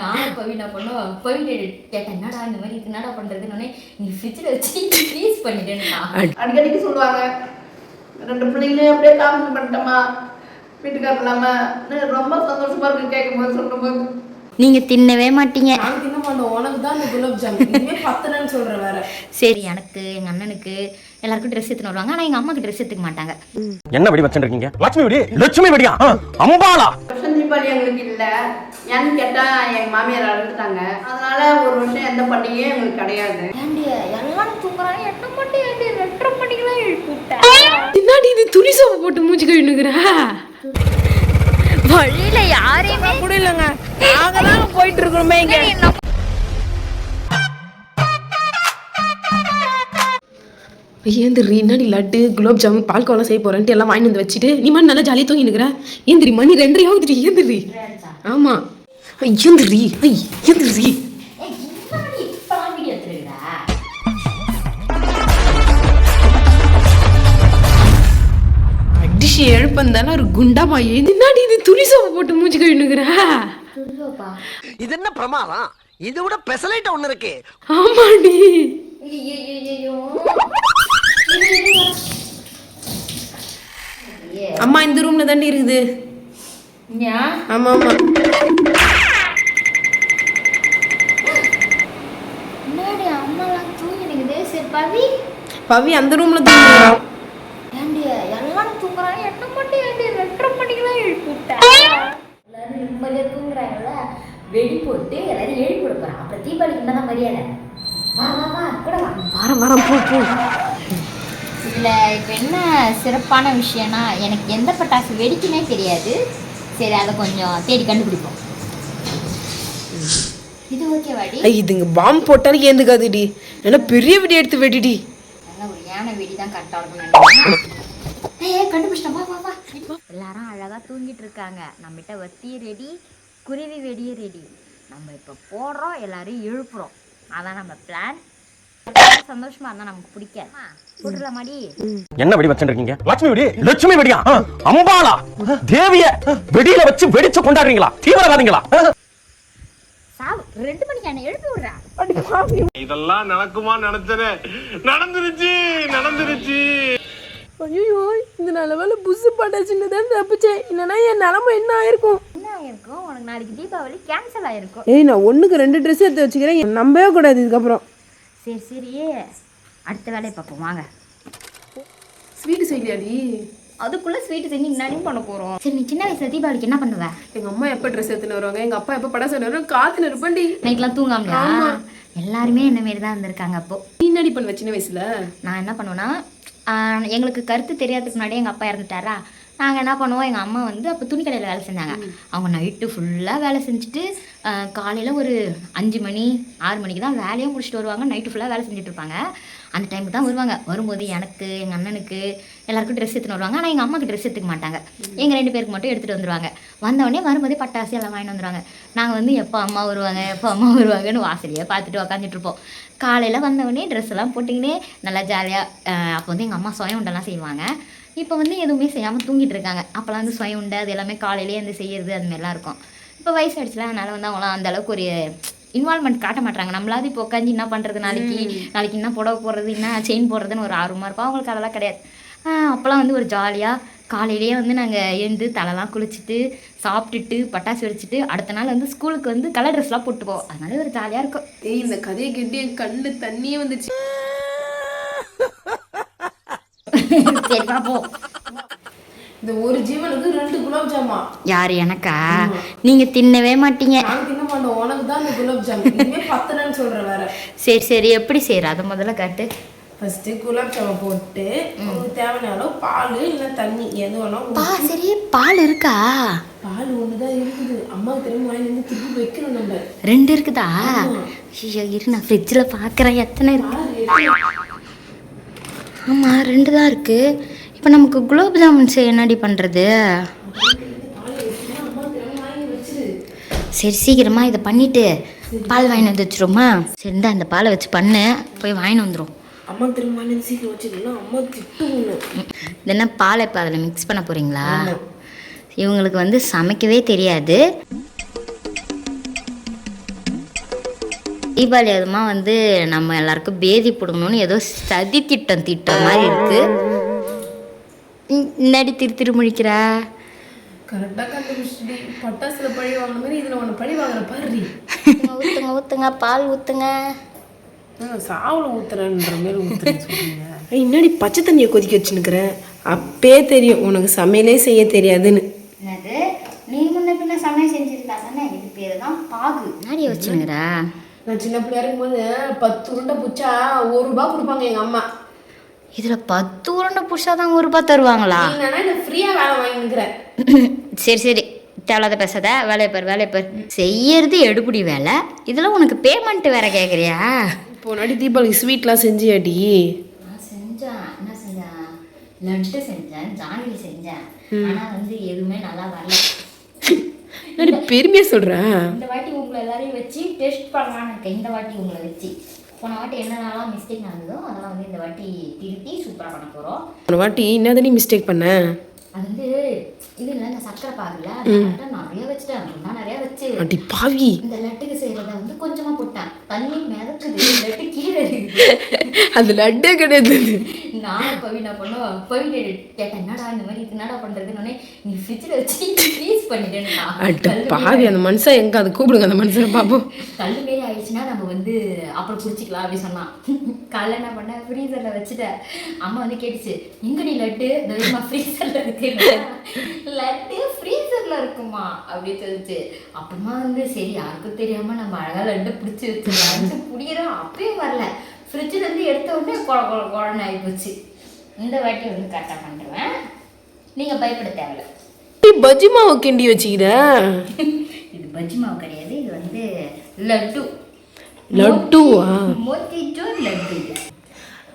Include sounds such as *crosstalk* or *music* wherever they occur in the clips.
நான் பவி என்ன பண்ணோம் பவி கேட்டேன் என்னடா இந்த மாதிரி இது என்னடா பண்றதுன்னு நீ ஃப்ரிட்ஜில் வச்சு *laughs* ஃப்ரீஸ் பண்ணிட்டேன்னா அடிக்கடிக்கு சொல்லுவாங்க ரெண்டு பிள்ளைங்களையும் அப்படியே காமெடி பண்ணிட்டோமா? வீட்டுக்காரர் இல்லாமல் ரொம்ப சந்தோஷமா இருக்கு கேட்கும்போது சொல்லும்போது. நீங்க தின்னவே மாட்டீங்க. நாங்க தின்ன மாட்டோம் உனக்கு தான் இந்த குலாப் ஜாமுன். இனிமே பத்தலன்னு சொல்ற வேற. சரி எனக்கு எங்க அண்ணனுக்கு எல்லாருக்கும் ட்ரெஸ் எடுத்துன்னு வருவாங்க. ஆனா எங்க அம்மாக்கு ட்ரெஸ் எடுத்துக்க மாட்டாங்க. என்ன வெடி வச்சிருக்கீங்க லட்சுமி வெடி? லட்சுமி வெடியா? அம்பாளா தீபாவளி எங்களுக்கு இல்லை. ஏன்னு கேட்டால் எங்கள் மாமியார் அழுதுட்டாங்க. அதனால ஒரு வருஷம் எந்த பண்டிகையும் எங்களுக்கு கிடையாது. எல்லாம் தூங்குறாங்க. எட்ட மட்டும் ஏண்டி? ரெட்டரை மணிக்கெல்லாம் எழுப்பிவிட்டேன் பின்னாடி இது துணி சோப்பு போட்டு மூஞ்சி கழுவினுக்குற வழியில யாரையுமே கூட இல்லைங்க. நாங்க தான் போயிட்டு இருக்கிறோமே இங்க. ஏந்திரி என்னடி லட்டு குலாப் ஜாமுன் பால்கோவெல்லாம் செய்ய போறேன்ட்டு எல்லாம் வாங்கி வந்து வச்சுட்டு நீ மாதிரி நல்லா ஜாலியாக தூங்கி நிற்கிற ஏந்திரி மணி ரெண்டரை ஆகுதுடி ஏந்திரி. ஆமா. ஐய், ஏந்திரி ஐய் ஏந்திரி. அடிச்சு எழுப்பந்தாலும் ஒரு குண்டாமா என்னடி இது துணி சோப்பு போட்டு மூஞ்சி கழுவினுக்குற இது என்ன பிரமாதம்? இது விட பெசலைட் ஒண்ணு இருக்கு. ஆமாடி. ஐயோ ரூம்ல தாண்டி இருக்குது. ஏன் ஆமா ஆமா. முன்னாடி அம்மாலாம் தூங்கி நிக்குது சரி பவி. அந்த ரூம்ல தூங்குறா ஏண்டி எல்லாம் தூங்குறாங்க. எட்ட மட்டும் ஏண்டி ரெட்டரை மணிக்கெல்லாம் எழுப்பிவிட்டேன் எல்லாரும் நிம்மதியா தூங்குறாங்கல்ல? வெடி போட்டு எல்லாரும் எழுப்பி கொடுக்குறான் அப்புறம் தீபாவளிக்கு தான் மரியாதை. வா வா வா கூட வா. வரேன் வரேன் போ போ. இதில் இப்போ என்ன சிறப்பான விஷயம்னா எனக்கு எந்த பட்டாசு வெடிக்குன்னே தெரியாது. சரி அதை கொஞ்சம் தேடி கண்டுபிடிப்போம். இது ஓகேவாடி இதுங்க பாம்பு போட்டாலும் ஏந்துக்காதுடி. ஏன்னா பெரிய வெடி எடுத்து வெடிடி. ஒரு யானை வெடி தான் கரெக்டாக இருக்கும் கண்டுபிடிச்சிட்டோம். வா வா வா. எல்லாரும் அழகாக தூங்கிட்டு இருக்காங்க. நம்மகிட்ட வத்தி ரெடி குருவி வெடியே ரெடி. நம்ம இப்போ போடுறோம் எல்லாரையும் எழுப்புறோம். அதான் நம்ம பிளான் சந்தோஷமா நமக்கு பிடிக்காது. என்ன வெடி வச்சிருக்கீங்க லட்சுமி வெடி. லட்சுமி வெடியா? அம்பாளா தேவிய வெடியில வச்சு வெடிச்சு கொண்டாடுறீங்களா? தீவிரவாதிங்களா? சாவு ரெண்டு மணிக்கு என்ன எழுப்பி விடுறேன் இதெல்லாம் நடக்குமா நினைச்சனே. நடந்துருச்சு நடந்துருச்சு. ஐயோ இந்த நல்ல வேலை புதுசு பட்டாச்சுன்னு தான் தப்பிச்சேன். இல்லைன்னா என் நிலமை என்ன ஆயிருக்கும்? என்ன ஆயிருக்கும்? உனக்கு நாளைக்கு தீபாவளி கேன்சல் ஆயிருக்கும். ஏய் நான் ஒண்ணுக்கு ரெண்டு ட்ரெஸ் எடுத்து வச்சுக்கிறேன். நம்பவே கூடாது இதுக்கப்புறம். சரி சரி. அடுத்த வேலையை பார்ப்போம். வாங்க. ஸ்வீட்டு செய்யலையாடி? அதுக்குள்ள ஸ்வீட் செஞ்சு முன்னாடியும் பண்ண போறோம்? சரி நீ சின்ன வயசுல தீபாவளிக்கு என்ன பண்ணுவ? எங்க அம்மா எப்போ ட்ரெஸ் எடுத்துன்னு வருவாங்க? எங்க அப்பா எப்போ படம் வருவாங்க? காத்துல இருப்பேன்டி நைட்லாம் தூங்காமலையா எல்லாருமே என்ன மாரி தான் இருந்திருக்காங்க அப்போ. நீ என்னடி பண்ணுவ சின்ன வயசுல? நான் என்ன பண்ணுவேன்னா எங்களுக்கு கருத்து தெரியாததுக்கு முன்னாடி எங்கள் அப்பா இறந்துட்டாரா? நாங்கள் என்ன பண்ணுவோம் எங்கள் அம்மா வந்து அப்போ துணி கடையில் வேலை செஞ்சாங்க. அவங்க நைட்டு ஃபுல்லாக வேலை செஞ்சுட்டு காலையில் ஒரு அஞ்சு மணி ஆறு மணிக்கு தான் வேலையும் முடிச்சுட்டு வருவாங்க. நைட்டு ஃபுல்லாக வேலை செஞ்சுட்டு இருப்பாங்க. அந்த டைமுக்கு தான் வருவாங்க. வரும்போது எனக்கு எங்கள் அண்ணனுக்கு எல்லாருக்கும் ட்ரெஸ் எடுத்துன்னு வருவாங்க. ஆனால் எங்கள் அம்மாவுக்கு ட்ரெஸ் எடுத்துக்க மாட்டாங்க. எங்கள் ரெண்டு பேருக்கு மட்டும் எடுத்துகிட்டு வந்துருவாங்க. வந்தவொடனே வரும்போதே பட்டாசு எல்லாம் வாங்கிட்டு வந்துருவாங்க. நாங்கள் வந்து எப்போ அம்மா வருவாங்க எப்போ அம்மா வருவாங்கன்னு வாசலையே பார்த்துட்டு உக்காந்துட்டு இருப்போம். காலையில் வந்தவொடனே ட்ரெஸ் எல்லாம் போட்டுக்கினே நல்லா ஜாலியாக அப்போ வந்து எங்கள் அம்மா சுய உண்டெல்லாம் செய்வாங்க. இப்போ வந்து எதுவுமே செய்யாமல் தூங்கிட்டு இருக்காங்க அப்போல்லாம் வந்து சுய உண்டை அது எல்லாமே காலையிலேயே வந்து செய்யறது அது மாதிரிலாம் இருக்கும். இப்போ வயசு ஆயிடுச்சுல அதனால வந்து அவங்களாம் அந்த அளவுக்கு ஒரு இன்வால்மெண்ட் காட்ட மாட்டாங்க நம்மளாவது இப்போ உட்காந்து என்ன பண்ணுறது நாளைக்கு? நாளைக்கு என்ன புடவை போடுறது என்ன செயின் போடுறதுன்னு ஒரு ஆர்வமாக இருக்கும். அவங்களுக்கு அதெல்லாம் கிடையாது. அப்போல்லாம் வந்து ஒரு ஜாலியாக காலையிலேயே வந்து நாங்கள் எழுந்து தலைலாம் குளிச்சுட்டு சாப்பிட்டுட்டு பட்டாசு வெடிச்சிட்டு அடுத்த நாள் வந்து ஸ்கூலுக்கு வந்து கலர் ட்ரெஸ்லாம் போட்டு போவோம் அதனால ஒரு ஜாலியாக இருக்கும். ஏய் இந்த கதையை கேட்டு என் கண்ணு தண்ணியே வந்துச்சு. *laughs* சரி பார்ப்போம் இந்த ஒரு ஜீவனுக்கு ரெண்டு குலாப் ஜாமா. யார் எனக்கா? நீங்கள் தின்னவே மாட்டீங்க. நாங்க தின்ன மாட்டோம் உனக்கு தான் இந்த குலாப் ஜாமுன் இனிமே பத்தலன்னு சொல்ற வேற. சரி சரி. எப்படி செய்கிற அதை முதல்ல காட்டு. ஃபர்ஸ்ட் குலாப் ஜாமுன் போட்டு உங்களுக்கு தேவையான அளவு பால் இல்லை தண்ணி எது வேணாலும் பா சரி. பால் இருக்கா? பால் ஒன்று தான் இருக்குது. அம்மாவுக்கு திரும்ப வாங்கி வந்து திருப்பி வைக்கணும் நம்ம. ரெண்டு இருக்குதா? ஐயோ இரு நான் ஃப்ரிட்ஜில் பார்க்குறேன் எத்தனை இருக்கு? ஆமாம் ரெண்டு தான் இருக்கு. இப்போ நமக்கு குலோப் ஜாமுன் செய்ய என்னடி பண்ணுறது சரி சீக்கிரமா இதை பண்ணிட்டு பால் வாங்கிட்டு வந்து வச்சிருமா சரி இந்தா இந்த பாலை வச்சு பண்ணு. போய் வாங்கிட்டு வந்துடும் அம்மா திரும்ப சீக்கிரம் வச்சுக்கலாம் அம்மா இது என்ன பாலை இப்போ அதில் மிக்ஸ் பண்ண போகிறீங்களா இவங்களுக்கு வந்து சமைக்கவே தெரியாது. தீபாவளி அதுமா வந்து நம்ம எல்லாருக்கும் பேதி போடணும்னு ஏதோ சதி திட்டம் திட்டம் மாதிரி இருக்கு. இன்னாடி திரு திரு முழிக்கிறா கரெக்டாக கண்டுபிடிச்சிட்டு. பட்டாசுல பழி வாங்கின மாதிரி இதில் ஒன்று பழி வாங்குற பாரு. ஊத்துங்க ஊத்துங்க பால் ஊத்துங்க. சாவுல ஊத்துறன்ற மாதிரி சொல்றீங்க. என்னடி பச்சை தண்ணியை கொதிக்க வச்சுன்னுக்குற? அப்பே தெரியும் உனக்கு சமையலே செய்ய தெரியாதுன்னு. என்னது? நீ முன்ன பின்ன சமையல் செஞ்சிருந்தா தானே? இது பேர் தான் பாகு. நாடி வச்சுனுங்கிறா நான் சின்ன பிள்ளையா இருக்கும்போது பத்து உருண்டை புச்சா ஒரு ரூபா கொடுப்பாங்க எங்க அம்மா. இதில் பத்து உருண்டை புதுசாக தான் ஒரு ரூபாய் தருவாங்களா? இல்லைன்னா இந்த ஃப்ரீயா வேலை வாங்கிக்கிறேன் *laughs* சரி சரி. தேவையில்லாத பேசாத. வேலையை பார் வேலையை பார். செய்யறது எடுபடி வேலை. இதில் உனக்கு பேமெண்ட் வேற கேட்குறியா இப்போ நடி தீபாவளிக்கு ஸ்வீட்லாம் செஞ்சியாடி? நான் செஞ்சேன். என்ன செஞ்சேன்? லட்டு செஞ்சேன் ஜாங்கிரி செஞ்சேன். ஆனால் வந்து எதுவுமே நல்லா வரல. நடி பெருமையா சொல்றேன். இந்த வாட்டி உங்களை எல்லாரையும் வச்சு டெஸ்ட் பண்ணலான்னு இருக்கேன். இந்த வாட்டி உங்களை வச்சு. போன வாட்டி என்னென்னலாம் மிஸ்டேக் நடந்ததோ அதெல்லாம் வந்து இந்த வாட்டி திருத்தி சூப்பராக பண்ண போகிறோம் ஒரு வாட்டி என்னதானே மிஸ்டேக் பண்ண? அது வந்து இது இல்லை இந்த சக்கரை பாகுல நிறைய வச்சுட்டேன். நான் நிறைய வச்சு. பாவி. இந்த கொஞ்சமா போட்டேன் தண்ணி மிதக்குது. லட்டு கீழே அது லட்டே கிடையாது. நானும் பவி என்ன பண்ணோம் பவி கேட்டேன் என்னடா இந்த மாதிரி என்னடா பண்றதுன்னு? நீ ஃப்ரிட்ஜில் வச்சு ஃப்ரீஸ் பண்ணிட்டேன்னா அட பாவி அந்த மனுஷன் எங்க? அது கூப்பிடுங்க அந்த மனுஷனை பாப்போம் கல் மாரி ஆயிடுச்சுன்னா நம்ம வந்து அப்புறம் குடிச்சிக்கலாம் அப்படி சொன்னான். காலைல என்ன பண்ணேன் ஃப்ரீசரில் வச்சுட்டேன் அம்மா வந்து கேட்டுச்சு எங்க நீ லட்டு? தைரியமா ஃப்ரீசரில் இருக்கு லட்டு ஃப்ரீசரில் இருக்குமா? அப்படி சொல்லிச்சு அப்புறமா வந்து சரி யாருக்கும் தெரியாம நம்ம அழகா லட்டு பிடிச்சி வச்சிடலாம் பிடிக்கிறோம் அப்பயும் வரல. ஃப்ரிட்ஜில் இருந்து எடுத்த உடனே குழ குழ குழன்னு ஆகிப்போச்சு இந்த வாட்டி வந்து கரெக்டாக பண்ணுறேன் நீங்கள் பயப்பட தேவையில்ல. பஜ்ஜி மாவு கிண்டி வச்சுக்கிற? *laughs* இது பஜ்ஜி மாவு கிடையாது இது வந்து லட்டு. லட்டுவா? மோத்திச்சூர் லட்டு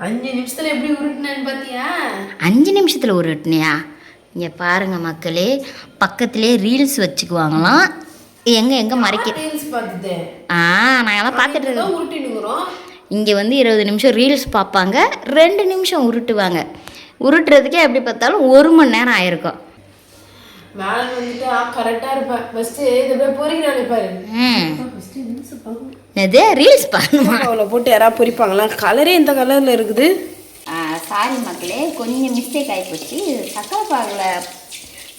அஞ்சு நிமிஷத்துல எப்படி உருட்டினேன்னு பாத்தியா? அஞ்சு நிமிஷத்தில் உருட்டுனியா? இங்கே பாருங்க மக்களே பக்கத்திலே ரீல்ஸ் வச்சுக்குவாங்களாம். எங்கே எங்கே மறைக்க ஆ நாங்கெல்லாம் பார்த்துட்டு இருக்கோம். இங்கே வந்து இருபது நிமிஷம் ரீல்ஸ் பார்ப்பாங்க. ரெண்டு நிமிஷம் உருட்டுவாங்க. உருட்டுறதுக்கே எப்படி பார்த்தாலும் ஒரு மணி நேரம் ஆயிருக்கும். வேலை வந்துட்டு கரெக்டா இருப்பேன். ஃபர்ஸ்ட் இது போய் பொறிக்கிறானே பாரு. ம். எது ரீல்ஸ் அவளை போட்டு யாராவது பொறிப்பாங்களா? கலரே இந்த கலர்ல இருக்குது. சாரி மக்களே கொஞ்சம் மிஸ்டேக் ஆகிப்போச்சு சக்கரை பாகில்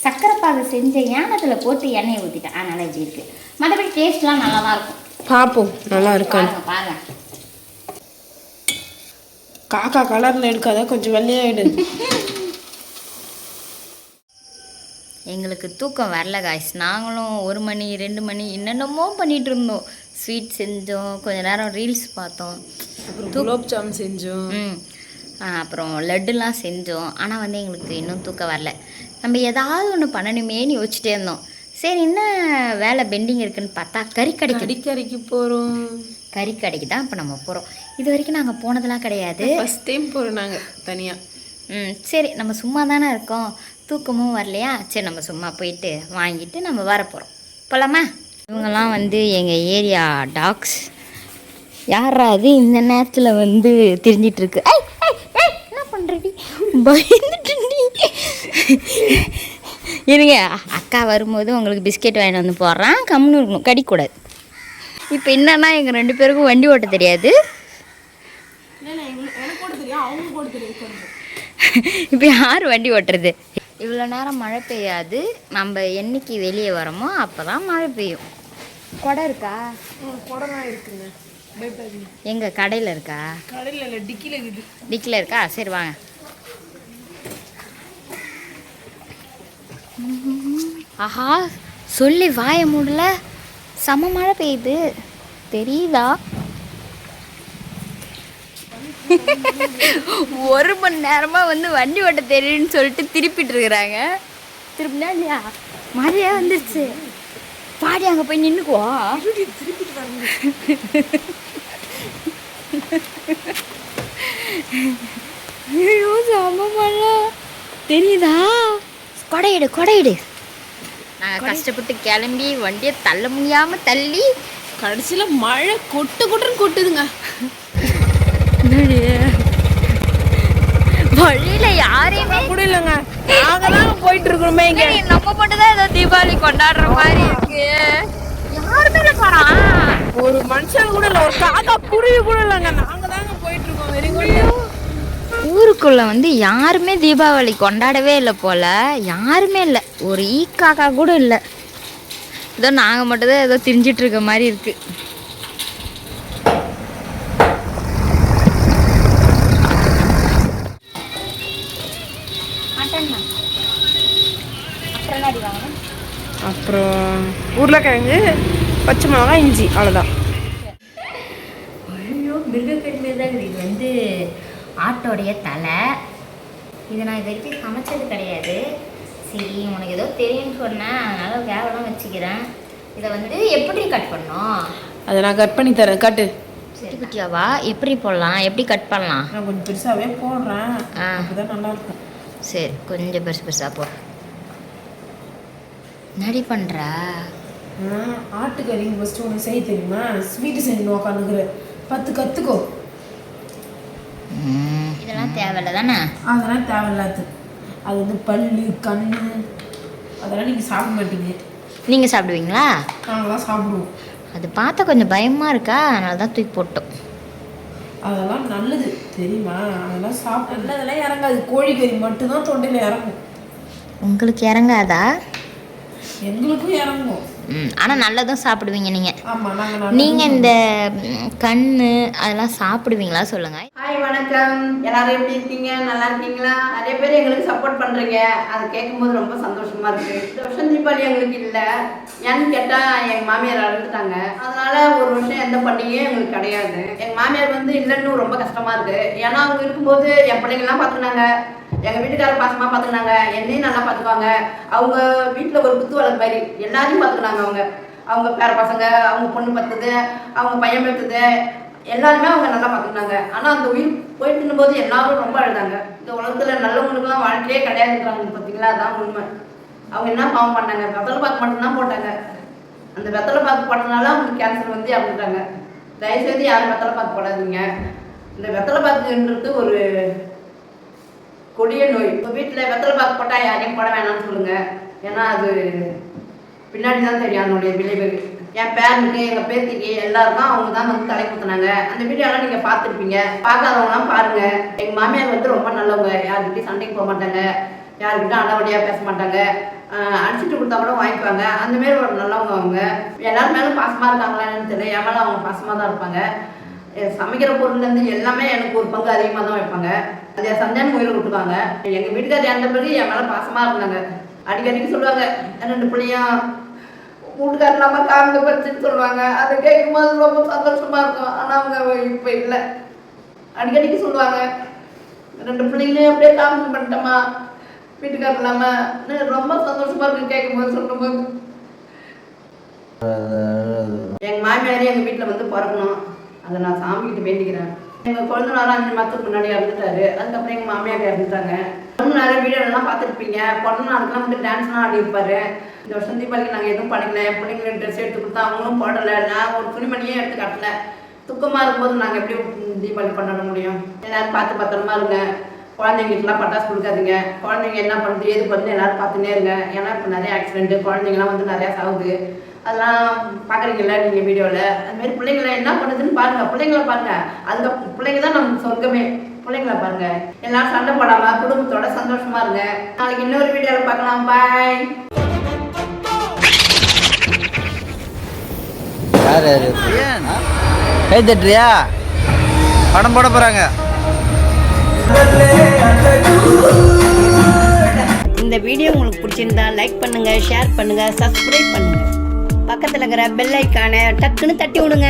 சக்கரை பாகு செஞ்ச ஏனத்தில் போட்டு எண்ணெயை ஊற்றிட்டேன் அதனால் இப்படி இருக்குது மற்றபடி டேஸ்ட்லாம் நல்லா தான் இருக்கும். பாப்போம் நல்லா இருக்கான்னு பாருங்க காக்கா கலர்ல எடுக்காத கொஞ்சம் வெள்ளையாயிடு எங்களுக்கு தூக்கம் வரல காய்ஸ் நாங்களும் ஒரு மணி ரெண்டு மணி என்னென்னமோ பண்ணிட்டு இருந்தோம். ஸ்வீட் செஞ்சோம் கொஞ்ச நேரம் ரீல்ஸ் பார்த்தோம். குலோப் ஜாம் செஞ்சோம். அப்புறம் லட்டுலாம் செஞ்சோம். ஆனால் வந்து எங்களுக்கு இன்னும் தூக்கம் வரல. நம்ம ஏதாவது ஒன்று பண்ணணுமேன்னு யோசிச்சுட்டே இருந்தோம். சரி என்ன வேலை பெண்டிங் இருக்குன்னு பார்த்தா கறி கடைக்கு அடிக்கரைக்கு போறோம். கறி கடைக்கு தான் இப்போ நம்ம போகிறோம் இது வரைக்கும் நாங்கள் போனதெல்லாம் கிடையாது. ஃபர்ஸ்ட் டைம் போறோம் நாங்க தனியா. ம் சரி நம்ம சும்மா தானே இருக்கோம். தூக்கமும் வரலையா? சரி நம்ம சும்மா போயிட்டு வாங்கிட்டு நம்ம வர போகிறோம் போகலாமா இவங்கெல்லாம் வந்து எங்கள் ஏரியா டாக்ஸ். யாரா அது இந்த நேரத்தில் வந்து தெரிஞ்சிட்டு இருக்கு. ஐ, பயந்துட்டு இருங்க அக்கா வரும்போது உங்களுக்கு பிஸ்கெட் வாங்கிட்டு வந்து போடுறான். கம்முன்னு இருக்கணும் கடிக்கூடாது. இப்போ என்னன்னா எங்கள் ரெண்டு பேருக்கும் வண்டி ஓட்ட தெரியாது. இப்போ யார் வண்டி ஓட்டுறது? இவ்வளோ நேரம் மழை பெய்யாது. நம்ம என்னைக்கு வெளியே வரோமோ அப்போ தான் மழை பெய்யும். குடம் இருக்கா? குடம்லாம் இருக்குங்க. எங்க கடையில் இருக்கா? கடையில் இல்லை டிக்கில இருக்குது. டிக்கில் இருக்கா? சரி வாங்க. ஆஹா சொல்லி வாய மூடல. செம மழை பெய்யுது. தெரியுதா? ஒரு மணி நேரமா வந்து வண்டி ஓட்ட தெரியுன்னு சொல்லிட்டு திருப்பிட்டு இருக்கிறாங்க. திருப்பினா இல்லையா? மழையே வந்துருச்சு. பாடி அங்கே போய் நின்னுக்குவா? ஐயோ செம மழை. தெரியுதா? கொடையிடு கொடையிடு. நாங்கள் கஷ்டப்பட்டு கிளம்பி வண்டியை தள்ள முடியாம தள்ளி கடைசியில் மழை கொட்டு கொட்டுன்னு கொட்டுதுங்க. வழியில யாரையுமே கூட இல்லைங்க. நாங்க தான் போயிட்டு இருக்கிறோமே இங்க. நம்ம மட்டும் தான் ஏதோ தீபாவளி கொண்டாடுற மாதிரி இருக்கு. யாருமே போறான் ஒரு மனுஷன் கூட இல்லை ஒரு காக்கா குருவி கூட இல்லைங்க. நாங்க தாங்க போயிட்டு இருக்கோம் வெரி குட் ஊருக்குள்ள வந்து யாருமே தீபாவளி கொண்டாடவே இல்லை போல. யாருமே இல்லை. ஒரு ஈ காக்கா கூட இல்லை. ஏதோ நாங்கள் மட்டும்தான் ஏதோ திரிஞ்சிட்டு இருக்க மாதிரி இருக்கு. அப்புறம் உருளைக்கிழங்கு பச்சை மிளகாய் இஞ்சி. அவ்வளோதான் ஐயோ மிருகக்கட்டு தான் இது வந்து ஆட்டோடைய தலை. இதை நான் இது வரைக்கும் சமைச்சது கிடையாது. சரி உனக்கு ஏதோ தெரியும்னு சொன்னேன். அதனால வேவலாம் வச்சுக்கிறேன். இதை வந்து எப்படி கட் பண்ணோம் அதை நான் கட் பண்ணி தரேன். கட்டு. குட்டி குட்டியாவா எப்படி போடலாம்? எப்படி கட் பண்ணலாம்? நான் கொஞ்சம் பெருசாகவே போடுறேன். ஆ. அப்பதான் நல்லா இருக்கும். சரி கொஞ்சம் பெருசு பெருசாக போ. நடி பண்ணுற ஆட்டுக்கறி ஃபஸ்ட்டு உனக்கு செய்ய தெரியுமா? ஸ்வீட்டு செஞ்சு உட்காந்துக்கிற பத்து கற்றுக்கோ இதெல்லாம் தேவையில்ல தானே அதெல்லாம் தேவையில்லாது அது வந்து பல்லு கண் அதெல்லாம் நீங்கள் சாப்பிட மாட்டீங்க. நீங்கள் சாப்பிடுவீங்களா? நாங்களாம் சாப்பிடுவோம். அது பார்த்தா கொஞ்சம் பயமாக இருக்கா? அதனால தான் தூக்கி போட்டோம். அதெல்லாம் நல்லது தெரியுமா? அதெல்லாம் சாப்பிட நல்லதெல்லாம் இறங்காது. கோழிக்கறி மட்டும்தான் தொண்டையில் இறங்கும். உங்களுக்கு இறங்காதா? எங்களுக்கும் இறங்கும். ம் ஆனால் நல்லதும் சாப்பிடுவீங்க நீங்கள் நாங்கள் இந்த ம், கண்ணு அதெல்லாம் சாப்பிடுவீங்களா சொல்லுங்கள் ஹாய் வணக்கம். எல்லாரும் எப்படி இருக்கீங்க? நல்லா இருக்கீங்களா? நிறைய பேர் எங்களுக்கு சப்போர்ட் பண்ணுறீங்க அது கேட்கும்போது ரொம்ப சந்தோஷமா இருக்கு. இந்த வருஷம் தீபாவளி எங்களுக்கு இல்லை. ஏன்னு கேட்டால் எங்கள் மாமியார் இறந்துட்டாங்க அதனால ஒரு வருஷம் எந்த பண்டிகையும் எங்களுக்கு கிடையாது. எங்கள் மாமியார் வந்து இல்லைன்னு ரொம்ப கஷ்டமா இருக்கு. ஏன்னா அவங்க இருக்கும்போது என் பிள்ளைங்கள்லாம் பார்த்துனாங்க எங்கள் வீட்டுக்காரர் பாசமாக பார்த்துக்கினாங்க. என்னையும் நல்லா பார்த்துக்குவாங்க. அவங்க வீட்டில் ஒரு குத்து வளர்ப்பு மாதிரி எல்லாரையும் பார்த்துக்கினாங்க அவங்க. அவங்க பேர பசங்க அவங்க பொண்ணு பத்துது அவங்க பையன் பத்துது. எல்லாருமே அவங்க நல்லா பார்த்துக்கினாங்க ஆனால் அந்த உயிர் போயிட்டு போது எல்லாரும் ரொம்ப அழுதாங்க. இந்த உலகத்தில் நல்லவங்களுக்குலாம் வாழ்க்கையே கிடையாதுன்றாங்க பார்த்தீங்களா? அதான் உண்மை. அவங்க என்ன பாவம் பண்ணாங்க? வெத்தலை பாக்கு மட்டும்தான் போட்டாங்க. அந்த வெத்தலை பாக்கு போட்டனால அவங்களுக்கு கேன்சர் வந்து இறந்துட்டாங்க. தயவுசெய்து யாரும் வெத்தலை பாக்கு போடாதீங்க. இந்த வெத்தலை பாக்குன்றது ஒரு கொடிய நோய். இப்போ வீட்டில் வெத்தலை பாக்கு போட்டால் யாரையும் போட வேணாம்னு சொல்லுங்கள் ஏன்னா அது பின்னாடி தான் தெரியும் அதனுடைய விளைவு என் பேரனுக்கு எங்கள் பேத்திக்கு எல்லாருக்கும் அவங்க தான் வந்து தலை குத்துனாங்க. அந்த வீடியோலாம் நீங்கள் பார்த்துருப்பீங்க. பார்க்காதவங்களாம் பாருங்க. எங்கள் மாமியார் வந்து ரொம்ப நல்லவங்க. யாருக்கிட்டையும் சண்டைக்கு போக மாட்டாங்க. யாருக்கிட்டும் அளவடியாக பேச மாட்டாங்க. அடிச்சுட்டு கொடுத்தா கூட வாங்கிக்குவாங்க. அந்த மாரி ஒரு நல்லவங்க அவங்க. எல்லாரும் மேலும் பாசமாக இருக்காங்களான்னு தெரியல. என் மேலே அவங்க பாசமாக தான் இருப்பாங்க. சமைக்கிற பொருள்லேருந்து எல்லாமே எனக்கு ஒரு பங்கு அதிகமாக தான் வைப்பாங்க. அது சந்தானம் கோயில் விட்டுவாங்க எங்கள் வீட்டுக்காரர் இறந்த பிறகு என் மேலே பாசமாக இருந்தாங்க. அடிக்கடிக்கு சொல்லுவாங்க ரெண்டு பிள்ளையும் வீட்டுக்காரர் நம்ம காமிக்க பச்சுன்னு சொல்லுவாங்க. அதை கேட்கும்போது ரொம்ப சந்தோஷமா இருக்கும். ஆனால் அவங்க இப்போ இல்லை. அடிக்கடிக்கு சொல்லுவாங்க. ரெண்டு பிள்ளைங்களையும் அப்படியே காமிக்க பண்ணிட்டோமா? வீட்டுக்காரர் இல்லாமல் ரொம்ப சந்தோஷமா இருக்கு கேட்கும்போது சொல்லும்போது. எங்க மாமியாரே எங்க வீட்டுல வந்து பிறக்கணும். அதை நான் சாமிக்கிட்ட வேண்டிக்கிறேன். எங்க குழந்தைனால அஞ்சு மாதத்துக்கு முன்னாடி இறந்துட்டாரு. அதுக்கப்புறம் எங்க மாமியார் இறந்துட்டாங்க. குழந்தைனால வீடியோலாம் பார்த்துருப்பீங்க. பிறந்த நாளுக்குலாம் வந்து டான்ஸ்லாம் ஆடி இருப்பாரு. இந்த வருஷம் தீபாவளிக்கு நாங்கள் எதுவும் பண்ணிக்கல. என் பிள்ளைங்களுக்கு ட்ரெஸ் எடுத்து கொடுத்தா அவங்களும் போடலை. நான் ஒரு துணிமணியே எடுத்து கட்டல. துக்கமா இருக்கும்போது நாங்கள் எப்படி தீபாவளி கொண்டாட முடியும்? எல்லாரும் பார்த்து பத்திரமா இருங்க. குழந்தைங்களுக்குலாம் பட்டாசு கொடுக்காதீங்க. குழந்தைங்க என்ன பண்ணுறது ஏது பண்ணுறது எல்லாரும் பார்த்துனே இருங்க. ஏன்னா இப்போ நிறைய ஆக்சிடென்ட் குழந்தைங்கலாம் வந்து நிறையா சாகுது. அதெல்லாம் பார்க்குறீங்கல்ல நீங்கள் வீடியோவில் அதுமாரி பிள்ளைங்கள என்ன பண்ணுதுன்னு பாருங்க. பிள்ளைங்கள பாருங்க. அதுக்கு பிள்ளைங்க தான் நமக்கு சொர்க்கமே. பிள்ளைங்கள பாருங்க. எல்லாரும் சண்டை போடாம குடும்பத்தோட சந்தோஷமா இருங்க. நாளைக்கு இன்னொரு வீடியோவில் பார்க்கலாம். பாய் யார் யாரு? கை தட்டுறியா? படம் போட போறாங்க. இந்த வீடியோ உங்களுக்கு பிடிச்சிருந்தா லைக் பண்ணுங்க ஷேர் பண்ணுங்க சப்ஸ்கிரைப் பண்ணுங்க. பக்கத்தில் இருக்கிற பெல் ஐக்கானை டக்குன்னு தட்டி விடுங்க.